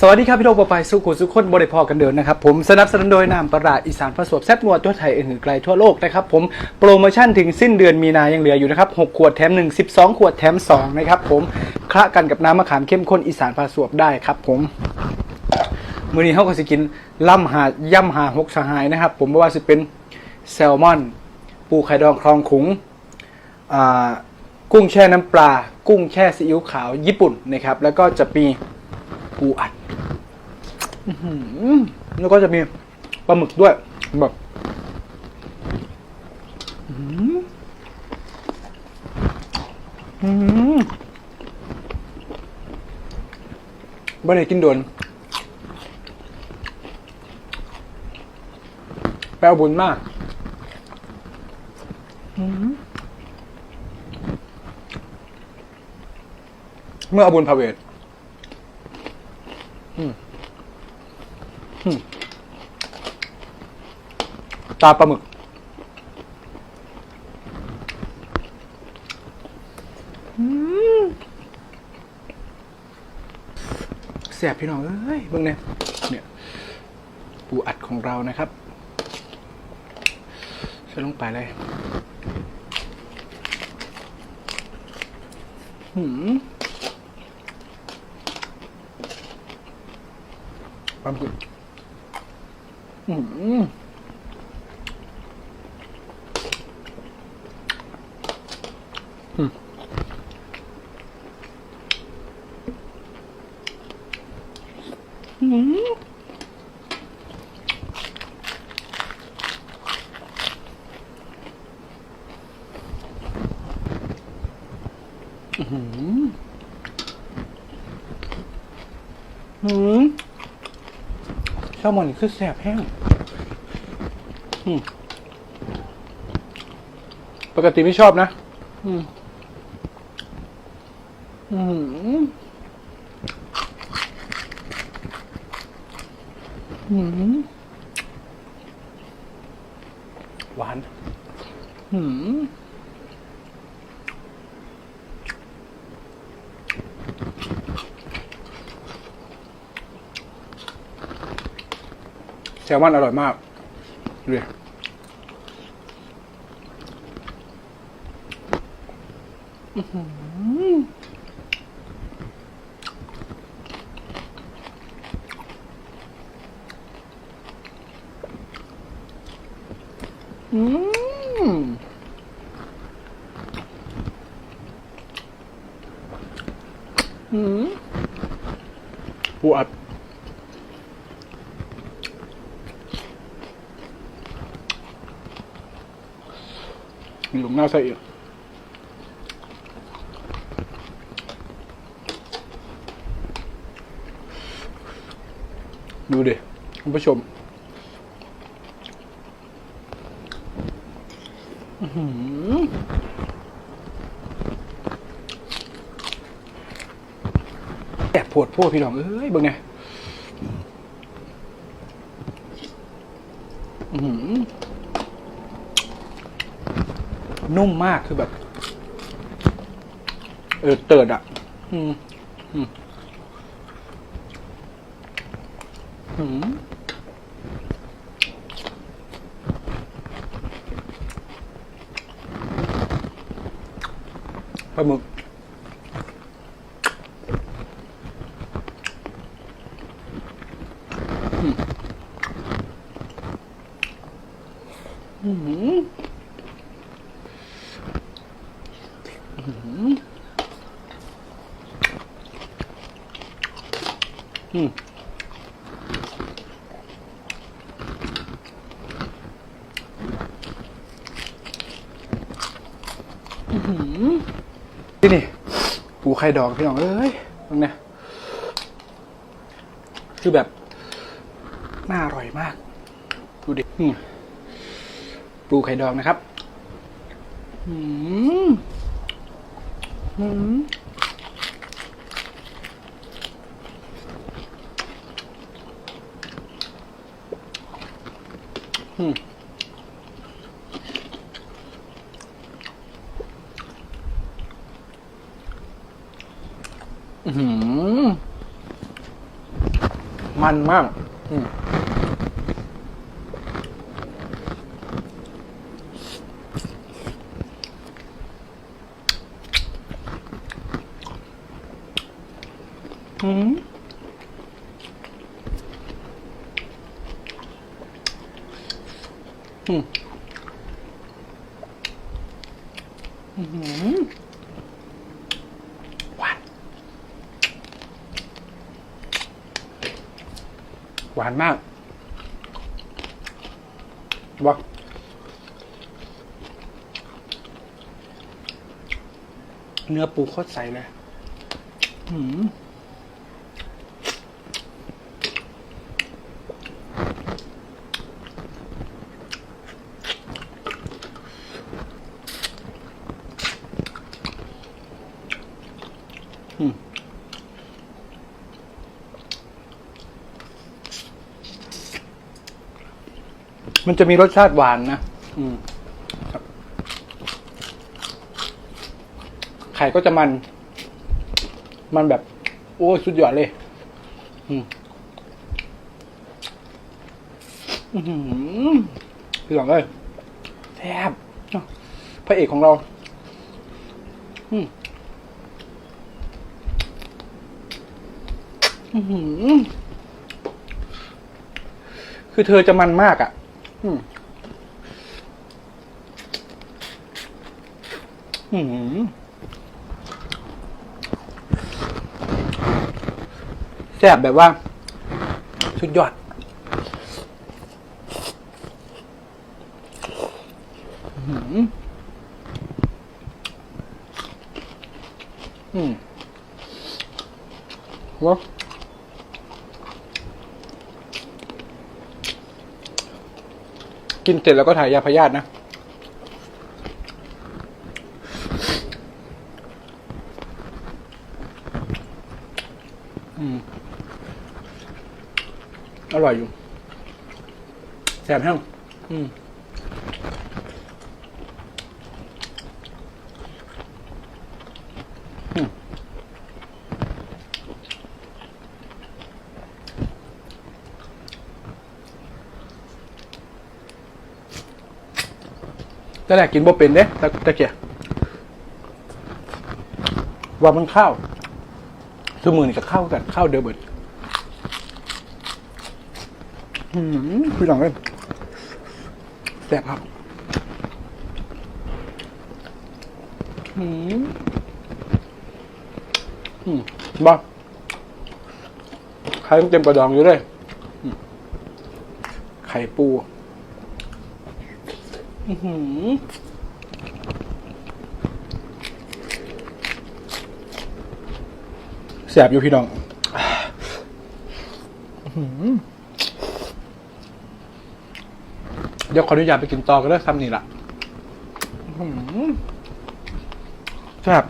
สวัสดีครับพี่โดปไปสุขุสุขคนบริพอกันเดินนะครับผมสนับสนุนโดยนามปราดอีสานผสมแซ่บนัวทั่วไทยเอ็นหือไกลทั่วโลกนะครับผมโปรโมชั่นถึงสิ้นเดือนมีนายังเหลืออยู่นะครับ6ขวดแถม 1 12 ขวดแถม 2 นะครับผมคละกันกับน้ำมะขามเข้มข้นอีสานผสมได้ครับผมมื้อนี้เขาก็สิกินล่ำหาย่ำหาหกสหายนะครับผมไม่ว่าจะเป็นแซลมอน ปูไข่ดองคลองขุงอ่ากุ้งแช่น้ำปลา กุ้งแช่ซีอิ๊วขาวญี่ปุ่นนะครับแล้วก็จะมีปูอัด แล้วก็จะมีปลาหมึกด้วยแบบอื้อหืออื้อหือบ่ได้กินโดนแปลบุญมากเมื่ออบุญพระเวทอืมอืม ตาปลาหมึกอืมแสบพี่น้อง เอ้ยเบิ่งเนี่ยเนี่ย ปูอัดของเรานะครับใส่ลงไปเลยหืมปลาหมึกหืมหืมหืม หืมแซลมอนนี่คือแสบแห้งปกติไม่ชอบนะ อืม อืม อืม หวาน อืม แซลมอนอร่อยมากดูดิอื้อหืออืมอืมปูอัด ลุมหน้าใส่อีกดูดิคุณผู้ชมแอบปวดพวกพี่น้อง เอ้ยบิ่งไงอื้อหือ นุ่มมากคือแบบ เออเติดอะ อืมอืมอืมปลาหมึกอืม อืมอืมอื้อหือนี่นี่ปูไข่ดองพี่น้องเอ้ยตรงเนี้ยคือแบบ น่าอร่อยมาก ดูดิอืมปูไข่ดองนะครับ อืม อืม มันมากอืมอืมอืมอื้อ หวาน หวานมากวะเนื้อปูโคตรใสเลยหืม มันจะมีรสชาติหวานนะอืมครับไข่ก็จะมัน มันแบบ โอ้ยสุดยอดเลย อืมอื้อหือพี่หลังเลยแทบอ้าวพระเอกของเรา อืมอื้อหือคือเธอจะมันมากอะ่ะ อืมอืมแซ่บแบบว่า สุดยอดอืมอืมวะ กินเสร็จแล้วก็ถ่ายยาพยาธินะ อืม อร่อยอยู่ แสบแห้งอืม แต่แรกกินบ่เป็นเด้ตะตะเกียว่ามันข้าวคือมือนี่กับข้าวกันข้าวเดียวเบิดอืมพี่หลังเลยแซ่บครับอืมอืมบ้าไข่ต้องเต็มกระดองอยู่เลยไข่ปู อื้อหือแสบอยู่พี่น้องอื้อหือเดี๋ยวขออนุญาตไปกินต่อกันเล้อซ้ำนี่ละอื้อหือแสบ